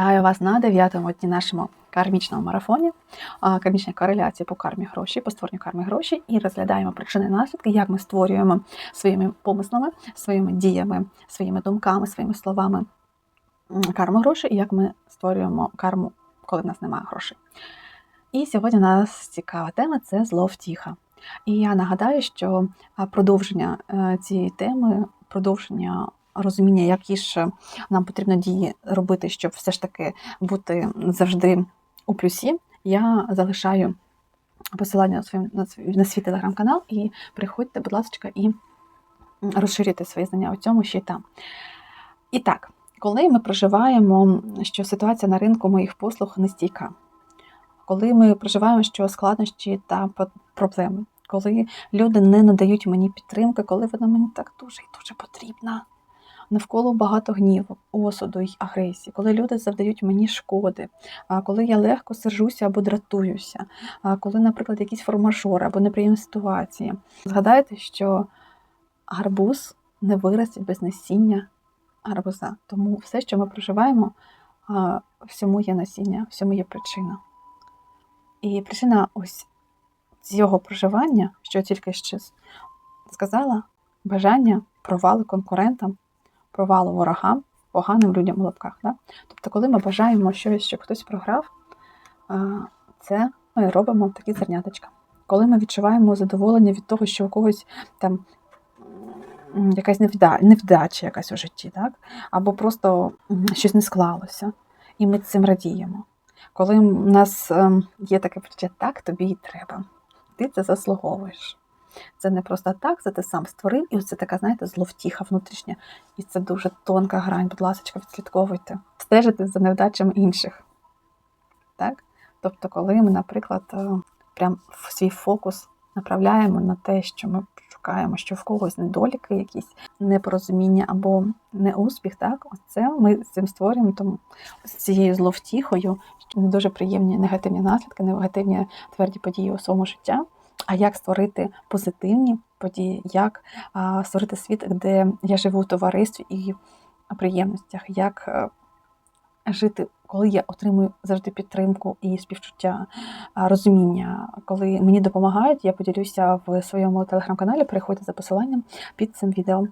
Вітаю вас на дев'ятому дні нашому кармічному марафоні, кармічна кореляція по кармі гроші, по створенню карми гроші, і розглядаємо причини і наслідки, як ми створюємо своїми помислами, своїми діями, своїми думками, своїми словами карму грошей, і як ми створюємо карму, коли в нас немає грошей. І сьогодні у нас цікава тема це зловтіха. І я нагадаю, що продовження е, цієї теми, продовження розуміння, які ж нам потрібно дії робити, щоб все ж таки бути завжди у плюсі, я залишаю посилання на свій, на свій, на свій телеграм-канал і приходьте, будь ласка, і розширюйте свої знання у цьому ще й там. І так, коли ми проживаємо, що ситуація на ринку моїх послуг нестійка, коли ми проживаємо, що складнощі та проблеми, коли люди не надають мені підтримки, коли вона мені так дуже і дуже потрібна. Навколо багато гніву, осуду й агресії, коли люди завдають мені шкоди, коли я легко сержуся або дратуюся, коли, наприклад, якісь формажори або неприємні ситуації. Згадайте, що гарбуз не виростить без насіння гарбуза. Тому все, що ми проживаємо, всьому є насіння, всьому є причина. І причина ось цього проживання, що тільки ще сказала, бажання провали конкурентам, провалу ворогам, поганим людям у лапках. Да? Тобто, коли ми бажаємо щось, щоб хтось програв, це ми робимо такі зерняточка. Коли ми відчуваємо задоволення від того, що у когось там якась невда... невдача якась у житті, так? або просто щось не склалося, і ми цим радіємо. Коли у нас ем, є таке почуття, так тобі і треба, ти це заслуговуєш. Це не просто так, це ти сам створив, і це така, знаєте, зловтіха внутрішня. І це дуже тонка грань, будь ласка, відслідковуйте. Стежите за невдачами інших. Так? Тобто, коли ми, наприклад, е, прям свій фокус направляємо на те, що ми шукаємо, що в когось недоліки, якісь непорозуміння або неуспіх, так, оце ми з цим створюємо тому з цією зловтіхою, не дуже приємні негативні наслідки, негативні тверді події у своєму життя. А як створити позитивні події, як створити світ, де я живу у товаристві і приємностях, як е, жити, коли я отримую завжди підтримку і співчуття, розуміння, коли мені допомагають, я поділюся в своєму телеграм-каналі. Переходьте за посиланням під цим відео.